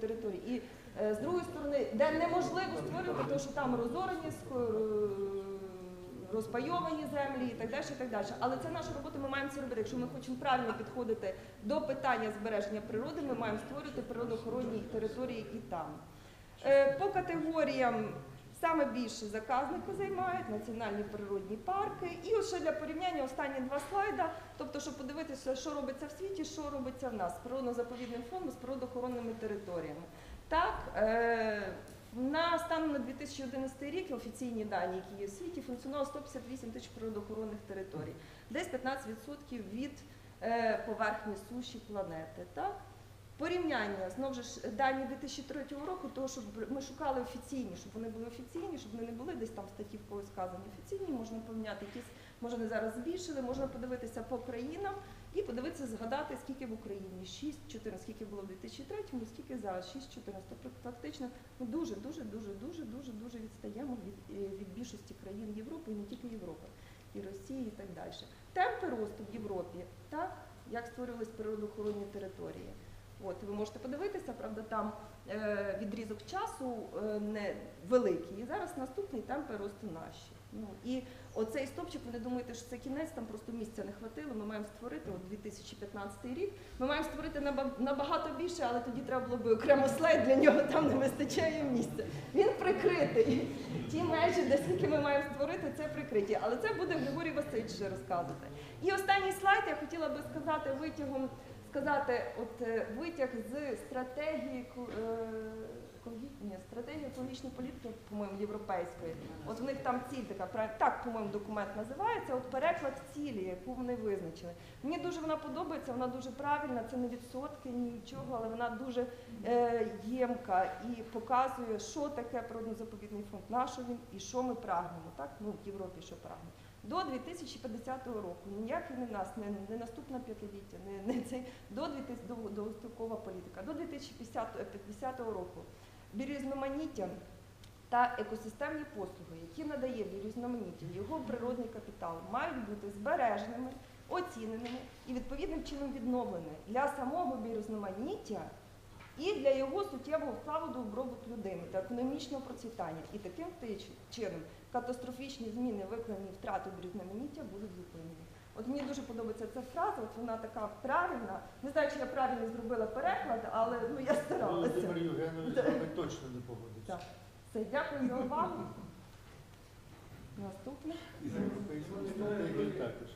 території. І е, з другої сторони, де неможливо створювати, тому що там розорені, е, розпайовані землі і так далі. і так далі. Але це наша робота, ми маємо це робити. Якщо ми хочемо правильно підходити до питання збереження природи, ми маємо створювати природоохоронні території і там. Е, По категоріям саме більше заказники займають національні природні парки. І ще для порівняння останні два слайда, тобто, щоб подивитися, що робиться в світі, що робиться в нас з природно-заповідним фондом, з природоохоронними територіями. Так, е, на станом на 2011 рік офіційні дані, які є в світі, функціонувало 158 тисяч природоохоронних територій, десь 15% від е, поверхні суші планети. Так? Порівняння знову ж дані 2003 року, того щоб ми шукали офіційні, щоб вони були офіційні, щоб вони не були десь там в статті в когось сказані офіційні, можна поміняти якісь, може вони зараз збільшили, можна подивитися по країнам і подивитися, згадати, скільки в Україні 6, 14, скільки було в 2003, скільки зараз 6, 14. Тобто фактично ми дуже, дуже, дуже, дуже, дуже, дуже відстаємо від, е, від більшості країн Європи, і не тільки Європи, і Росії, і так далі. Темпи росту в Європі, так, як створювались природоохоронні території. От ви можете подивитися, правда, там е, відрізок часу е, не великий. І зараз наступний темпи росту наші. Ну і оцей стопчик, ви не думаєте, що це кінець, там просто місця не хватило. Ми маємо створити от 2015 рік. Ми маємо створити набагато більше, але тоді треба було би окремо слайд для нього, там не вистачає місця. Він прикритий. Ті межі, де скільки ми маємо створити, це прикриті. Але це буде Григорій Васильович розказувати. І останній слайд я хотіла би сказати витягом сказати, от е, витяг з стратегії е, ні, стратегії екологічної політики, по-моєму, європейської. От в них там ціль така, так, по-моєму, документ називається. От переклад цілі, яку вони визначили. Мені дуже вона подобається, вона дуже правильна. Це не відсотки, нічого, але вона дуже е, ємка і показує, що таке природно-заповідний фонд, на що він і що ми прагнемо. Так, ну в Європі що прагнемо. До 2050 року ніякий не нас, не, не наступне п'ятиліття, не, не цей до 2000, до, довгострокова політика. До 2050 року біорізноманіття та екосистемні послуги, які надає біорізноманіття, його природний капітал, мають бути збереженими, оціненими і відповідним чином відновленими для самого біорізноманіття і для його суттєвого вкладу до добробут людини та економічного процвітання. І таким чином катастрофічні зміни, викликані втратою біорізноманіття, будуть зупинені. От мені дуже подобається ця фраза, от вона така правильна. Не знаю, чи я правильно зробила переклад, але ну я старалася. Володимир Євгенович з вами точно не погодиться. Так. Все, дякую за увагу. Наступне. І за європейську стратегію також.